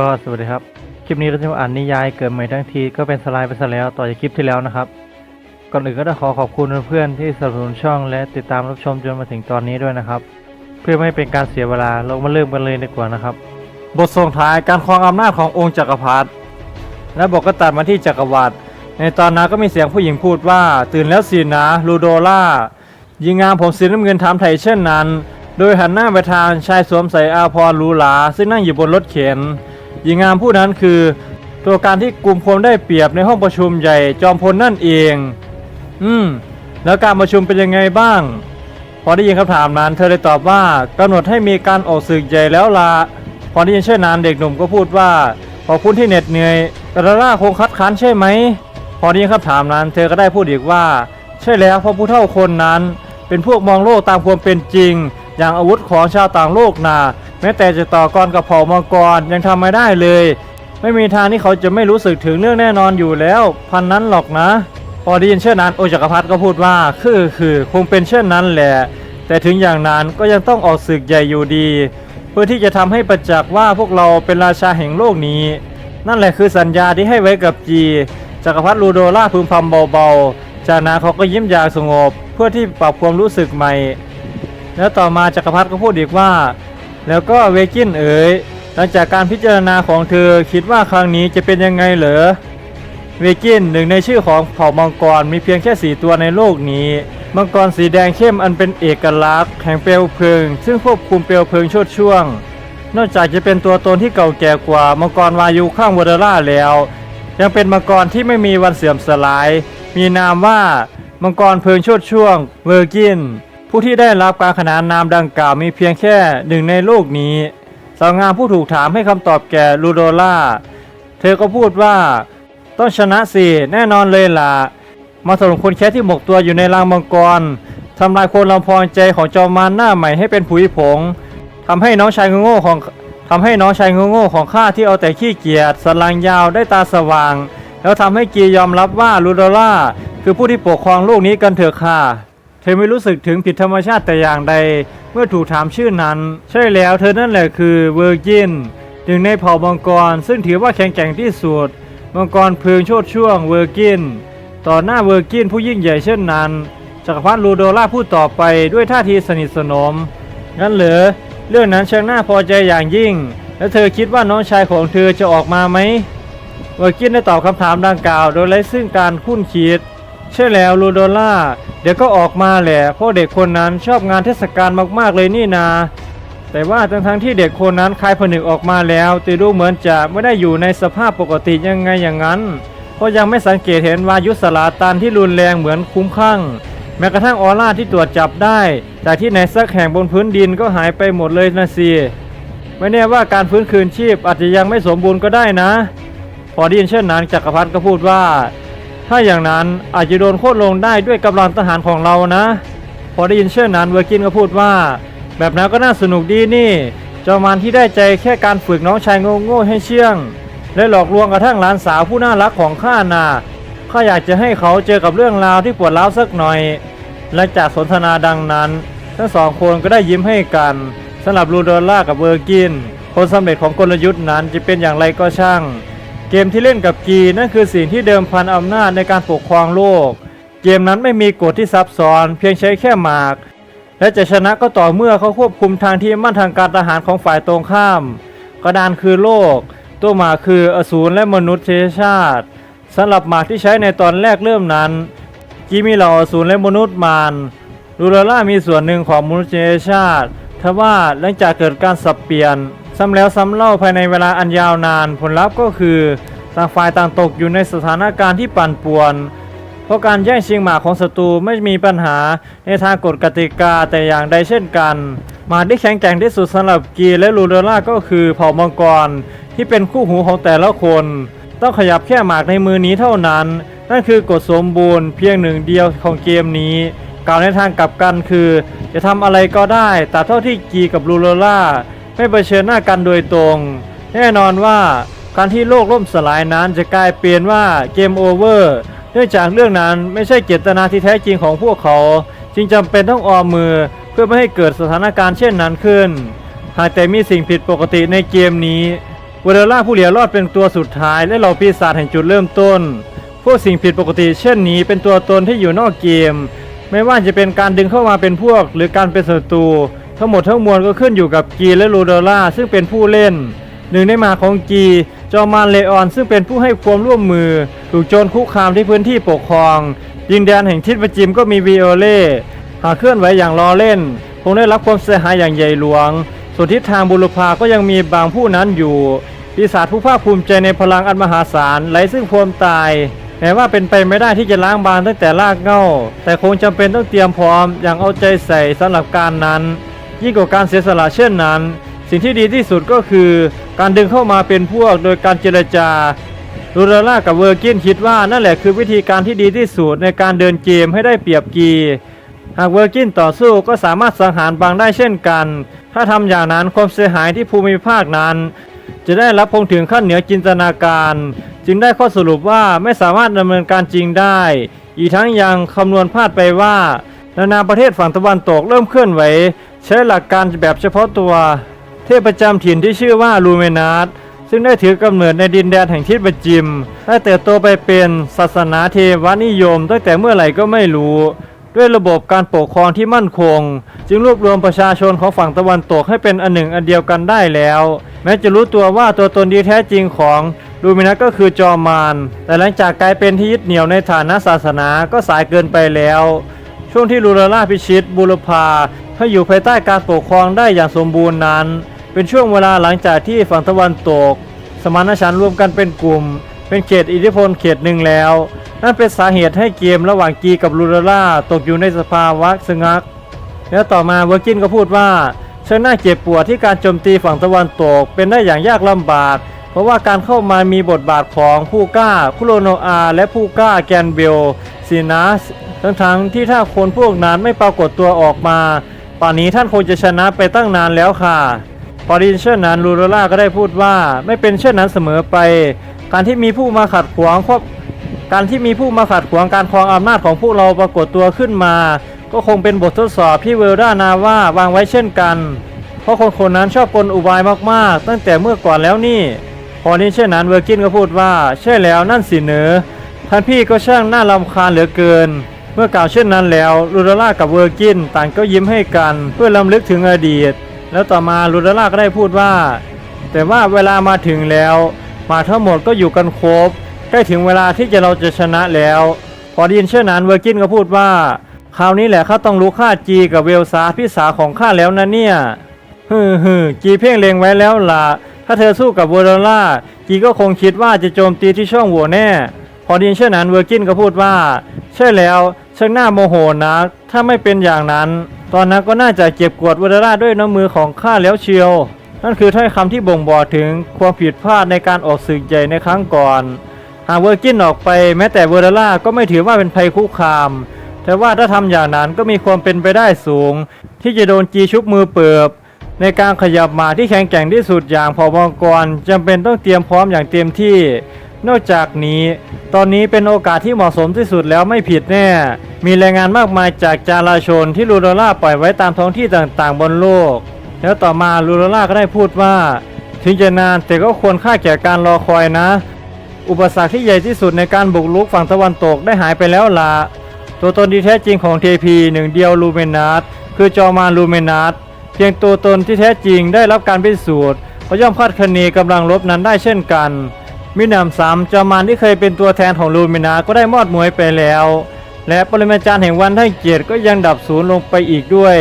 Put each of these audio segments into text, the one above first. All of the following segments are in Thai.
ก็สวัสดีครับ คลิปนี้เราจะมาอ่านนิยายเกิดใหม่ทั้งทีก็เป็นสไลด์ไปซะแล้วต่อจากคลิปที่แล้วนะครับ ก่อนอื่นก็ต้องขอขอบคุณเพื่อนๆที่สนับสนุนช่องและติดตามรับชมจนมาถึงตอนนี้ด้วยนะครับ เพื่อไม่ให้เป็นการเสียเวลาเรามาเริ่มกันเลยดีกว่านะครับ บทส่งท้ายการครองอำนาจขององค์จักรพรรดิและบอกก็ตัดมาที่จักรวรรดิในตอนนั้นก็มีเสียงผู้หญิงพูดว่า ตื่นแล้วสินะลูโดล่าหญิงงามผมสีน้ำเงินถามไทยเช่นนั้น โดยหันหน้าไปทางชายสวมใส่อาภรณ์หรูหราซึ่งนั่งอยู่บนรถเข็น หญิงงามผู้นั้นคือ ตัวการที่กลุ่มพลได้เปรียบในห้องประชุมใหญ่จอมพลนั่นเอง อืม แล้วการประชุมเป็นยังไงบ้าง พอได้ยินคำถามนั้น เธอเลยตอบว่ากำหนดให้มีการออกศึกใหญ่แล้วละพอได้ยินเช่นนั้นเด็กหนุ่มก็พูดว่าขอบคุณที่เหน็ดเหนื่อยกระล่าคงคัดค้านใช่ไหม พอได้ยินคำถามนั้น เธอก็ได้พูดอีกว่า ใช่แล้วเพราะผู้เฒ่าคนนั้น เป็นพวกมองโลกตามความเป็นจริง อย่างอาวุธของชาวต่างโลกนา แม้แต่จะต่อกรกับเผ่ามังกรยังทำไม่ได้เลย ไม่มีทางที่เขาจะไม่รู้สึกถึงเรื่องแน่นอนอยู่แล้ว พันนั้นหรอกนะ พอได้ยินเช่นนั้นโอจักรพรรดิก็พูดว่าคือคือคงเป็นเช่นนั้นแหละ แต่ถึงอย่างนั้นก็ยังต้องออกศึกใหญ่อยู่ดี เพื่อที่จะทำให้ประจักษ์ว่าพวกเราเป็นราชาแห่งโลกนี้ นั่นแหละคือสัญญาที่ให้ไว้กับจีจักรพรรดิลูโดล่าพึมพำเบาๆ จากนั้นเขาก็ยิ้มอย่างสงบ เพื่อที่ปรับความรู้สึกใหม่ แล้วต่อมาจักรพรรดิก็พูดอีกว่า แล้วก็เวกินเอ๋ยหลังจากการพิจารณาของเธอคิดว่าครั้งนี้จะเป็นยังไงเหรอเวกินหนึ่งในชื่อของเผ่ามังกรมีเพียงแค่สีตัวในโลกนี้ มังกรสีแดงเข้มอันเป็นเอกลักษณ์แห่งเปลวเพลิง ซึ่งควบคุมเปลวเพลิงชดช่วง นอกจากจะเป็นตัวตนที่เก่าแก่กว่ามังกรวายุข้างวอเดล่าแล้ว ยังเป็นมังกรที่ไม่มีวันเสื่อมสลาย มีนามว่ามังกรเพลิงชดช่วงเวอร์กิน ผู้ที่ได้รับการขนานนามดังกล่าวมีเพียงแค่หนึ่งในโลกนี้ สาวงามผู้ถูกถามให้คำตอบแก่ลูโดล่า เธอก็พูดว่า ต้องชนะสิแน่นอนเลยล่ะ มาถล่มคนแค่ที่หมกตัวอยู่ในรังมังกรทำลายคนลำพองใจของจอมมารหน้าใหม่ให้เป็นผุยผงทำให้น้องชายโง่ของทำให้น้องชายโง่ของข้าที่เอาแต่ขี้เกียจสนลังยาวได้ตาสว่าง แล้วทำให้กียอมรับว่าลูโดล่า คือผู้ที่ปกครองโลกนี้กันเถอะค่ะ เธอไม่รู้สึกถึงผิดธรรมชาติแต่อย่างใด เมื่อถูกถามชื่อนั้น ใช่แล้วเธอนั่นแหละคือเวอร์จินหนึ่งในเผ่ามังกร ซึ่งถือว่าแข็งแกร่งที่สุดมังกรเพลิงโชดช่วงเวอร์กิน ต่อหน้าเวอร์กินผู้ยิ่งใหญ่เช่นนั้นจักรพรรดิลูโดล่าพูดต่อไปด้วยท่าทีสนิทสนมงั้นเหรอเรื่องนั้นช่างน่าพอใจอย่างยิ่ง แล้วเธอคิดว่าน้องชายของเธอจะออกมาไหมเวอร์กินได้ตอบคำถามดังกล่าว โดยไร้ซึ่งการคุ้นคิด ใช่แล้วลูโดล่า เดี๋ยวก็ออกมาแหละเพราะเด็กคนนั้นชอบงานเทศกาลมากๆเลยนี่นา แต่ว่าทั้งทั้งๆที่เด็กคนนั้นคลายผนึกออกมาแล้วแต่ดูเหมือนจะไม่ได้อยู่ในสภาพปกติยังไงอย่างนั้น เพราะยังไม่สังเกตเห็นวายุสลาตันที่รุนแรงเหมือนคุ้มข้างแม้กระทั่งออร่าที่ตรวจจับได้จากที่ไหนสักแห่งบนพื้นดินก็หายไปหมดเลยนะสิไม่แน่ว่าการฟื้นคืนชีพอาจจะยังไม่สมบูรณ์ก็ได้นะ พอได้ยินเช่นนั้นจักรพรรดิก็พูดว่า ถ้าอย่างนั้นอาจจะโดนโค่นลงได้ด้วยกำลังทหารของเรานะ พอได้ยินเช่นนั้นเวอร์กินก็พูดว่า แบบนั้นก็น่าสนุกดีนี่จอมานที่ได้ใจแค่การฝึกน้องชายโง่ๆให้เชื่อง และหลอกลวงกระทั่งหลานสาวผู้น่ารักของข้าน่ะข้าอยากจะให้เขาเจอกับเรื่องราวที่ปวดร้าวสักหน่อย และจากสนทนาดังนั้นทั้งสองคนก็ได้ยิ้มให้กันสำหรับลูโดล่ากับเวอร์กิน ผลสำเร็จของกลยุทธ์นั้นจะเป็นอย่างไรก็ช่าง เกมที่เล่นกับกีนั่นคือสิ่งที่เดิมพันอำนาจในการปกครองโลก เกมนั้นไม่มีกฎที่ซับซ้อน เพียงใช้แค่หมาก และจะชนะก็ต่อเมื่อเขาควบคุมทางที่มั่นทางการทหารของฝ่ายตรงข้าม กระดานคือโลก ตัวหมากคืออสูรและมนุษยชาติสำหรับหมากที่ใช้ในตอนแรกเริ่มนั้นกีมีเหล่าอสูรและมนุษย์มารลูลาล่ามีส่วนหนึ่งของมนุษยชาติทว่าหลังจากเกิดการสับเปลี่ยน ซ้ำแล้วซ้ำเล่าภายในเวลาอันยาวนาน ผลลัพธ์ก็คือต่างฝ่ายต่างตกอยู่ในสถานการณ์ที่ปั่นป่วน เพราะการแย่งชิงหมากของศัตรูไม่มีปัญหาในทางกฎกติกาแต่อย่างใดเช่นกันหมากที่แข็งแกร่งที่สุดสำหรับกีและลูเดล่าก็คือเผ่ามังกรที่เป็นคู่หูของแต่ละคน ต้องขยับแค่หมากในมือนี้เท่านั้น นั่นคือกฎสมบูรณ์เพียงหนึ่งเดียวของเกมนี้กล่าวในทางกลับกันคือ จะทำอะไรก็ได้แต่เท่าที่กีกับลูโรล่า ไม่เผชิญหน้ากันโดยตรง แน่นอนว่าการที่โลกล่มสลายนั้นจะกลายเปลี่ยนว่าเกมโอเวอร์เนื่องจากเรื่องนั้นไม่ใช่เจตนาที่แท้จริงของพวกเขา จึงจำเป็นต้องออมมือเพื่อไม่ให้เกิดสถานการณ์เช่นนั้นขึ้น หากแต่มีสิ่งผิดปกติในเกมนี้เวเดล่าผู้เหลียวรอดเป็นตัวสุดท้ายและเหล่าปีศาจแห่งจุดเริ่มต้น พวกสิ่งผิดปกติเช่นนี้เป็นตัวตนที่อยู่นอกเกม ไม่ว่าจะเป็นการดึงเข้ามาเป็นพวกหรือการเป็นศัตรู ทั้งหมดทั้งมวลก็ขึ้นอยู่กับกีและลูเดล่าซึ่งเป็นผู้เล่น หนึ่งในมาของกีจอมานเลออนซึ่งเป็นผู้ให้ความร่วมมือ ถูกโจรคุกคามที่พื้นที่ปกครองยิงแดนแห่งทิศประจิมก็มีวีโอเล่หากเคลื่อนไหวอย่างล้อเล่น คงได้รับความเสียหายอย่างใหญ่หลวง ส่วนทิศทางบุรพาก็ยังมีบางผู้นั้นอยู่ปีศาจผู้ภาคภูมิใจในพลังอันมหาศาลไร้ซึ่งความตายแม้ว่าเป็นไปไม่ได้ที่จะล้างบางตั้งแต่รากเหง้า แต่คงจำเป็นต้องเตรียมพร้อมอย่างเอาใจใส่สำหรับการนั้น ยิ่งกว่าการเสียสละเช่นนั้น สิ่งที่ดีที่สุดก็คือการดึงเข้ามาเป็นพวกโดยการเจรจาลูราล่ากับเวอร์กินคิดว่านั่นแหละคือวิธีการที่ดีที่สุดในการเดินเกมให้ได้เปรียบกีหากเวอร์กินต่อสู้ก็สามารถสังหารบางได้เช่นกัน ถ้าทำอย่างนั้นความเสียหายที่ภูมิภาคนั้น จะได้รับคงถึงขั้นเหนือจินตนาการ จึงได้ข้อสรุปว่าไม่สามารถดำเนินการจริงได้ อีกทั้งยังคำนวณพลาดไปว่านานาประเทศฝั่งตะวันตกเริ่มเคลื่อนไหว ใช้หลักการแบบเฉพาะตัว เทพประจำถิ่นที่ชื่อว่าลูเมนาสซึ่งได้ถือกำเนิดในดินแดนแห่งทิศประจิมได้เติบโตไปเป็นศาสนาเทวนิยม ตั้งแต่เมื่อไหร่ก็ไม่รู้ ด้วยระบบการปกครองที่มั่นคง จึงรวบรวมประชาชนของฝั่งตะวันตกให้เป็นอันหนึ่งอันเดียวกันได้แล้ว แม้จะรู้ตัวว่าตัวตนดีแท้จริงของลูมินัสก็คือจอมาน แต่หลังจากกลายเป็นที่ยึดเหนี่ยวในฐานะศาสนาก็สายเกินไปแล้ว ช่วงที่ลูลาล่าพิชิตบุรพา ให้อยู่ภายใต้การปกครองได้อย่างสมบูรณ์นั้น เป็นช่วงเวลาหลังจากที่ฝั่งตะวันตก สมานฉันท์รวมกันเป็นกลุ่ม เป็นเขตอิทธิพลเขตหนึ่งแล้ว นั่นเป็นสาเหตุให้เกมระหว่างกีกับลูลาล่าตกอยู่ในสภาวะสงัก แล้วต่อมาเวอร์กินก็พูดว่าช่างน่าเจ็บปวดที่การโจมตีฝั่งตะวันตกเป็นได้อย่างยากลำบาก เพราะว่าการเข้ามามีบทบาทของผู้กล้าคุโรโนอาและผู้กล้าแกนเบลซีนัสทั้งทั้งๆที่ถ้าคนพวกนั้นไม่ปรากฏตัวออกมา ป่านนี้ท่านคงจะชนะไปตั้งนานแล้วค่ะพอไดยินเช่นนั้นลูโรล่าก็ได้พูดว่าไม่เป็นเช่นนั้นเสมอไป การที่มีผู้มาขัดขวางครอบการที่มีผู้มาขัดขวางการครองอำนาจของพวกเราปรากฏตัวขึ้นมา ก็คงเป็นบททดสอบที่เวลดานาว่าวางไว้เช่นกัน เพราะคนคนนั้นชอบกลอุบายมากๆ ตั้งแต่เมื่อก่อนแล้วนี่พอนี้เช่นนั้นเวอร์กินก็พูดว่า ใช่แล้วนั่นสิเนอท่านพี่ก็ช่างน่ารำคาญเหลือเกิน เมื่อกล่าวเช่นนั้นแล้วลูดาล่ากับเวอร์กินต่างก็ยิ้มให้กันเพื่อลำลึกถึงอดีต แล้วต่อมาลูดาล่าก็ได้พูดว่า แต่ว่าเวลามาถึงแล้วมาทั้งหมดก็อยู่กันครบใกล้ถึงเวลาที่จะเราจะชนะแล้ว พอได้ยินเช่นนั้นเวอร์กินก็พูดว่า คราวนี้แหละข้าต้องรู้ค่าจีกับเวลซาพี่สาวของข้าแล้วนะเนี่ยฮึฮึจีเพ่งเล็งไว้แล้วล่ะถ้าเธอสู้กับเวอร์ล่าจีก็คงคิดว่าจะโจมตีที่ช่องโหว่แน่ อด้ยินเช่นนั้นเวอร์กินก็พูดว่า ใช่แล้วช่างน่าโมโหนะถ้าไม่เป็นอย่างนั้น ตอนนั้นก็น่าจะเก็บกวดเวอร์ล่าด้วยน้ำมือของข้าแล้วเชียว นั่นคือถ้อยคำที่บ่งบอกถึงความผิดพลาดในการออกศึกใหญ่ในครั้งก่อน หากเวอร์กินออกไปแม้แต่เวอร์ล่าก็ไม่ถือว่าเป็นภัยคุกคาม แต่ว่าถ้าทำอย่างนั้นก็มีความเป็นไปได้สูง ที่จะโดนจีชุบมือเปิบในการขยับมาที่แข็งแกร่งที่สุดอย่างพอบองกรจำเป็นต้องเตรียมพร้อมอย่างเต็มที่ นอกจากนี้ตอนนี้เป็นโอกาสที่เหมาะสมที่สุดแล้วไม่ผิดแน่ มีแรงงานมากมายจากจาราชนที่ลูโดล่าปล่อยไว้ตามท้องที่ต่างๆ บนโลก แล้วต่อมาลูโดล่าก็ได้พูดว่า ถึงจะนานแต่ก็ควรค่าแก่การรอคอยนะ อุปสรรคที่ใหญ่ที่สุดในการบุกรุกฝั่งตะวันตกได้หายไปแล้วละตัวตนที่แท้จริงของเทพีหนึ่งเดียวลูเมนัสคือจอมานลูเมนัสเพียงตัวตนที่แท้จริงได้รับการพิสูจน์เขาย่อมคาดคะเนกำลังลบนั้นได้เช่นกัน มิหนำซ้ำจอมานที่เคยเป็นตัวแทนของลูเมนัสก็ได้มอดมวยไปแล้ว และปรมาจารย์แห่งวันทั้งเกียรติก็ยังดับศูนย์ลงไปอีกด้วย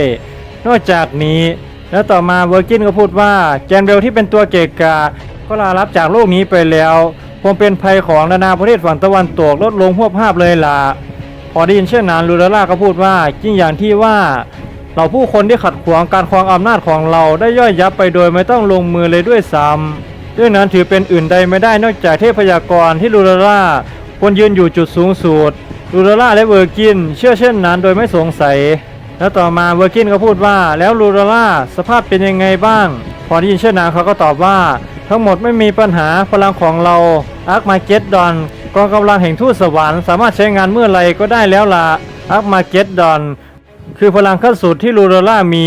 นอกจากนี้ แล้วต่อมาเวอร์กินก็พูดว่าแจนเบลที่เป็นตัวเกกะก็ลารับจากโลกนี้ไปแล้วความเป็นภัยของนานาประเทศฝั่งตะวันตกลดลงหัวภาพเลยล่ะพอได้ยินเช่นนั้นลูลาล่าก็พูดว่าจริงอย่างที่ว่าเราผู้คนที่ขัดขวางการครองอำนาจของเราได้ย่อยยับไปโดยไม่ต้องลงมือเลยด้วยซ้ำ ด้วยนั้นถือเป็นอื่นใดไม่ได้นอกจากเทพยากรที่ลูลาล่าควรยืนอยู่จุดสูงสุดลูลาล่าและเวอร์กิน เชื่อเช่นนั้นโดยไม่สงสัย แล้วต่อมาเวอร์กินก็พูดว่า แล้วลูลาล่าสภาพเป็นยังไงบ้าง พอได้ยินเช่นนั้นเขาก็ตอบว่า ทั้งหมดไม่มีปัญหาพลังของเราอาร์คมาเก็ตดอนกองกำลังแห่งทูตสวรรค์สามารถใช้งานเมื่อไรก็ได้แล้วล่ะอาร์คมาเก็ตดอนคือพลังขั้นสุดที่ลูโรล่ามี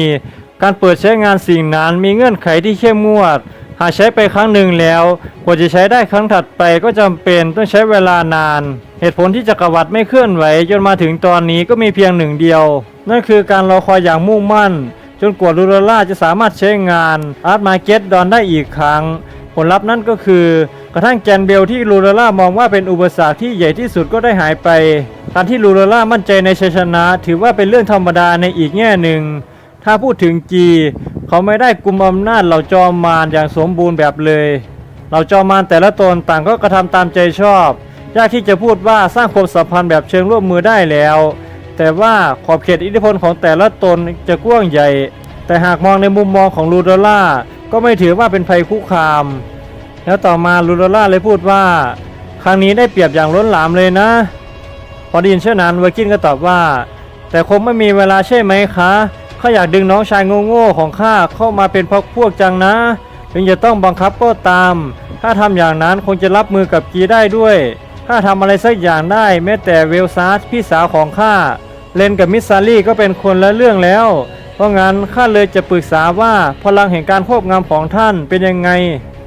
การเปิดใช้งานสิ่งนั้นมีเงื่อนไขที่เข้มงวด หากใช้ไปครั้งหนึ่งแล้วกว่าจะใช้ได้ครั้งถัดไปก็จำเป็นต้องใช้เวลานาน เหตุผลที่จักรวรรดิไม่เคลื่อนไหวจนมาถึงตอนนี้ก็มีเพียงหนึ่งเดียว นั่นคือการรอคอยอย่างมุ่งมั่น จนกว่าลูโรล่าจะสามารถใช้งานอาร์ตมาเก็ตดอนได้อีกครั้ง ผลลัพธ์นั่นก็คือกระทั่งแกนเบลที่ลูโรล่ามองว่าเป็นอุปสรรคที่ใหญ่ที่สุดก็ได้หายไปการที่ลูโรล่ามั่นใจในชัยชนะ ถือว่าเป็นเรื่องธรรมดาในอีกแง่หนึ่งถ้าพูดถึงจี เขาไม่ได้กุมอำนาจเหล่าจอมมารอย่างสมบูรณ์แบบเลยเหล่าจอมมารแต่ละตนต่างก็กระทำตามใจชอบ ยากที่จะพูดว่าสร้างความสัมพันธ์แบบเชิงร่วมมือได้แล้ว แต่ว่าขอบเขตอิทธิพลของแต่ละตนจะกว้างใหญ่ แต่หากมองในมุมมองของลูโดล่าก็ไม่ถือว่าเป็นภัยคุกคาม แล้วต่อมาลูโดล่าเลยพูดว่าครั้งนี้ได้เปรียบอย่างล้นหลามเลยนะ พอไดยินเช่นนั้นเวอร์กินก็ตอบว่า แต่คงไม่มีเวลาใช่ไหมคะ ข้าอยากดึงน้องชายโง่ๆของข้าเข้ามาเป็นพรรคพวกจังนะ ถึงจะต้องบังคับก็ตาม ถ้าทำอย่างนั้นคงจะรับมือกับกีได้ด้วย ถ้าทำอะไรสักอย่างได้แม้แต่เวลซาร์พี่สาวของข้าเลนกับมิสซารี่ก็เป็นคนละเรื่องแล้ว เพราะงั้นข้าเลยจะปรึกษาว่าพลังแห่งการควบงำของท่านเป็นยังไง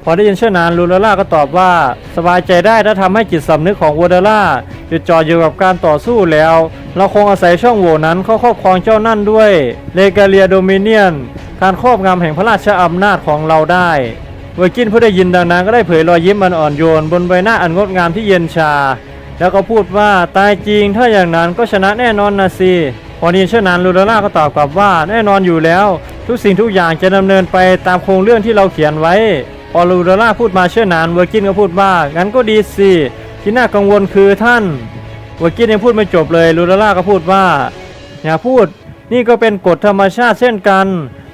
พอได้ยินเช่นนั้นลูลาล่าก็ตอบว่า สบายใจได้ถ้าทำให้จิตสำนึกของวูดล่าจดจ่ออยู่กับการต่อสู้แล้ว เราคงอาศัยช่องโหว่นั้นเข้าครอบครองเจ้านั่นด้วยเลกาเลียโดมิเนียน การครอบงำแห่งพระราชอำนาจของเราได้เวอร์กินผู้ได้ยินดังนั้นก็ได้เผยรอยยิ้มอันอ่อนโยน บนใบหน้าอันงดงามที่เย็นชา แล้วก็พูดว่าตายจริงถ้าอย่างนั้นก็ชนะแน่นอนนะสิพอดีเช่นนั้นลูลาล่าก็ตอบกลับว่าแน่นอนอยู่แล้ว ทุกสิ่งทุกอย่างจะดำเนินไปตามโครงเรื่องที่เราเขียนไว้ อลูลาล่าพูดมาเช่นนั้นเวอร์กินก็พูดว่างั้นก็ดีสิที่น่ากังวลคือท่านเวอร์กินยังพูดไม่จบเลยลูลาล่าก็พูดว่าอย่าพูดนี่ก็เป็นกฎธรรมชาติเช่นกัน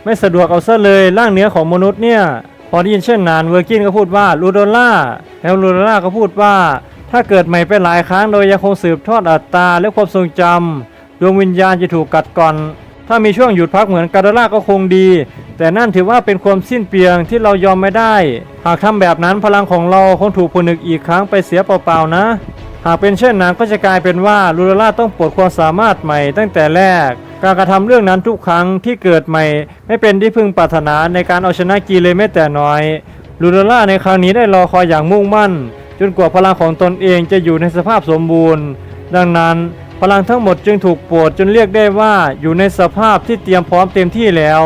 ไม่สะดวกเอาซะเลยร่างเนื้อของมนุษย์เนี่ยพอได้ยินเช่นนั้นเวอร์กินก็พูดว่าลูโดล่าแล้วลูโดล่าก็พูดว่า ถ้าเกิดใหม่ไปหลายครั้งโดยยังคงสืบทอดอัตตราและความทรงจำดวงวิญญาณจะถูกกัดก่อน ถ้ามีช่วงหยุดพักเหมือนกาโดล่าก็คงดี แต่นั่นถือว่าเป็นความสิ้นเปลียงที่เรายอมไม่ได้ หากทำแบบนั้นพลังของเราคงถูกผนึกอีกครั้งไปเสียเปล่าๆนะ หากเป็นเช่นนั้นก็จะกลายเป็นว่าลูโรล่าต้องปลดความสามารถใหม่ตั้งแต่แรก การกระทำเรื่องนั้นทุกครั้งที่เกิดใหม่ ไม่เป็นที่พึงปรารถนาในการเอาชนะกีเลยแม้แต่น้อยลูโรล่าในครั้งนี้ได้รอคอยอย่างมุ่งมั่น จนกว่าพลังของตนเองจะอยู่ในสภาพสมบูรณ์ ดังนั้นพลังทั้งหมดจึงถูกปลดจนเรียกได้ว่าอยู่ในสภาพที่เตรียมพร้อมเต็มที่แล้ว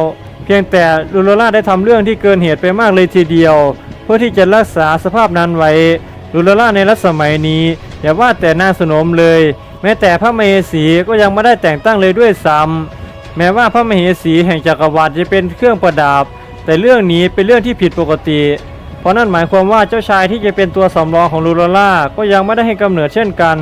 เพียงแต่ลูโรล่าได้ทำเรื่องที่เกินเหตุไปมากเลยทีเดียว เพื่อที่จะรักษาสภาพนั้นไว้ลูลาล่าในรัชสมัยนี้อย่าว่าแต่นางสนมเลย แม้แต่พระมเหสีก็ยังไม่ได้แต่งตั้งเลยด้วยซ้ำแม้ว่าพระมเหสีแห่งจักรวรรดิจะเป็นเครื่องประดับแต่เรื่องนี้เป็นเรื่องที่ผิดปกติ เพราะนั่นหมายความว่าเจ้าชายที่จะเป็นตัวสำรองของลูลาล่าก็ยังไม่ได้ให้กำเนิดเช่นกัน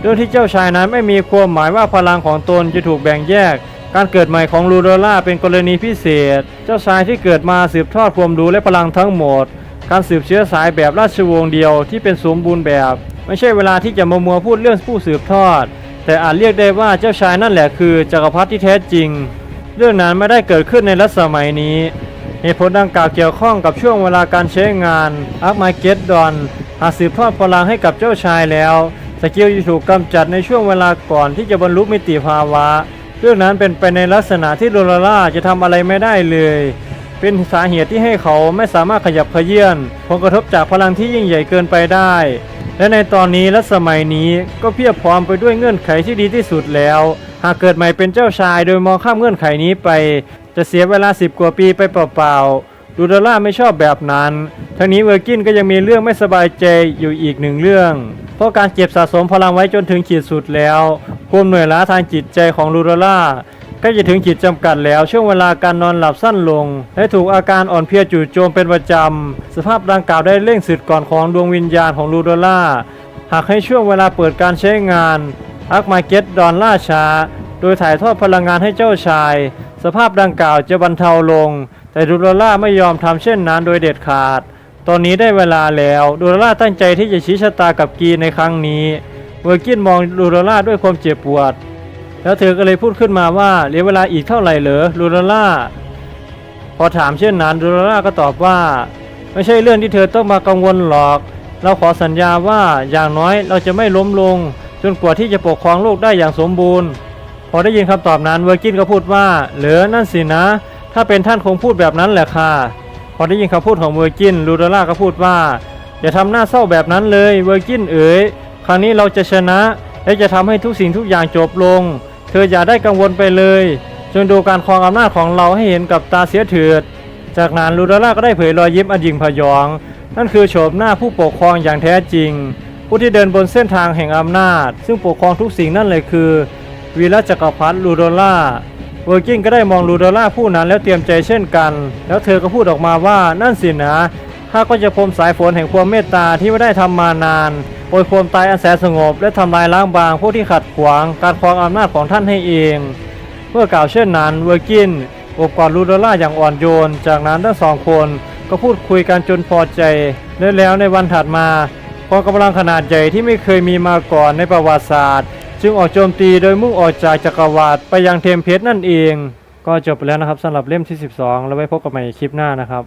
เรื่องที่เจ้าชายนั้นไม่มีความหมายว่าพลังของตนจะถูกแบ่งแยก การเกิดใหม่ของลูลาล่าเป็นกรณีพิเศษ เจ้าชายที่เกิดมาสืบทอดความรู้และพลังทั้งหมด การสืบเชื้อสายแบบราชวงศ์เดียวที่เป็นสมบูรณ์แบบ ไม่ใช่เวลาที่จะมามัวพูดเรื่องผู้สืบทอด แต่อาจเรียกได้ว่าเจ้าชายนั่นแหละคือจักรพรรดิที่แท้จริง เรื่องนั้นไม่ได้เกิดขึ้นในรัชสมัยนี้ เหตุผลดังกล่าวเกี่ยวข้องกับช่วงเวลาการใช้งานอัพมาเกตดอนหากสืบทอดพลังให้กับเจ้าชายแล้ว สกิลจะถูกกำจัดในช่วงเวลาก่อนที่จะบรรลุมิติภาวะ เรื่องนั้นเป็นไปในลักษณะที่โลลาล่าจะทำอะไรไม่ได้เลย เป็นสาเหตุที่ให้เขาไม่สามารถขยับเขยื่อนผลกระทบจากพลังที่ยิ่งใหญ่เกินไปได้ และในตอนนี้และสมัยนี้ก็เพียบพร้อมไปด้วยเงื่อนไขที่ดีที่สุดแล้ว หากเกิดใหม่เป็นเจ้าชายโดยมองข้ามเงื่อนไขนี้ไป จะเสียเวลาสิบกว่าปีไปเปล่าๆดูดอลล่าไม่ชอบแบบนั้น ทั้งนี้เวอร์กินก็ยังมีเรื่องไม่สบายใจอยู่อีกหนึ่งเรื่อง เพราะการเก็บสะสมพลังไว้จนถึงขีดสุดแล้วความเหนื่อยล้าทางจิตใจของลูดอลล่ากล้จะถึงขีดจำกัดแล้ว ช่วงเวลาการนอนหลับสั้นลง และถูกอาการอ่อนเพลียจู่โจมเป็นประจำ สภาพดังกล่าวได้เร่งสึดก่อนของดวงวิญญาณของลูโดล่า หากให้ช่วงเวลาเปิดการใช้งานอักมาเก็ตดอนล่าช้า โดยถ่ายทอดพลังงานให้เจ้าชาย สภาพดังกล่าวจะบรรเทาลง แต่ลูโดล่าไม่ยอมทำเช่นนั้นโดยเด็ดขาด ตอนนี้ได้เวลาแล้วลูโดล่าตั้งใจที่จะชี้ชะตากับกีในครั้งนี้เวอร์กินมองลูโดล่าด้วยความเจ็บปวด แล้วเธอก็เลยพูดขึ้นมาว่าเหลือเวลาอีกเท่าไหร่เหรอลูลาล่าพอถามเช่นนั้นลูลาล่าก็ตอบว่า ไม่ใช่เรื่องที่เธอต้องมากังวลหรอก เราขอสัญญาว่าอย่างน้อยเราจะไม่ล้มลง จนกว่าที่จะปกครองโลกได้อย่างสมบูรณ์ พอได้ยินคำตอบนั้นเวอร์กินก็พูดว่า เหลือนั่นสินะ ถ้าเป็นท่านคงพูดแบบนั้นแหละค่ะ พอได้ยินคำพูดของเวอร์กินลูโดล่าก็พูดว่า อย่าทำหน้าเศร้าแบบนั้นเลยเวอร์กินเอ๋ยครั้งนี้เราจะชนะ และจะทำให้ทุกสิ่งทุกอย่างจบลง เธออย่าได้กังวลไปเลยจงดูการครองอำนาจของเราให้เห็นกับตาเสียเถิด จากนั้นลูโดล่าก็ได้เผยรอยยิ้มอันยิ่งพยอง นั่นคือโฉมหน้าผู้ปกครองอย่างแท้จริง ผู้ที่เดินบนเส้นทางแห่งอำนาจ ซึ่งปกครองทุกสิ่งนั่นเลยคือวีรจักรพรรดิลูโดล่า เวอร์กิ้นก็ได้มองลูโดล่าผู้นั้นแล้วเตรียมใจเช่นกัน แล้วเธอก็พูดออกมาว่านั่นสินะข้าก็จะพรมสายฝนแห่งความเมตตาที่ไม่ได้ทำมานานโปรยความตายอันแสนสงบ และทำลายล้างบางผู้ที่ขัดขวาง การครองอำนาจของท่านให้เอง เมื่อกล่าวเช่นนั้นเวอร์กินโอบกอดลูโดล่าอย่างอ่อนโยน จากนั้นทั้งสองคนก็พูดคุยกันจนพอใจและแล้วในวันถัดมากองกำลังขนาดใหญ่ที่ไม่เคยมีมาก่อนในประวัติศาสตร์ จึงออกโจมตีโดยมุ่งออกจากจักรวรรดิไปยังเทมเพสนั่นเอง ก็จบไปแล้วนะครับสำหรับเล่มที่ 12 แล้วไว้พบกันใหม่คลิปหน้านะครับ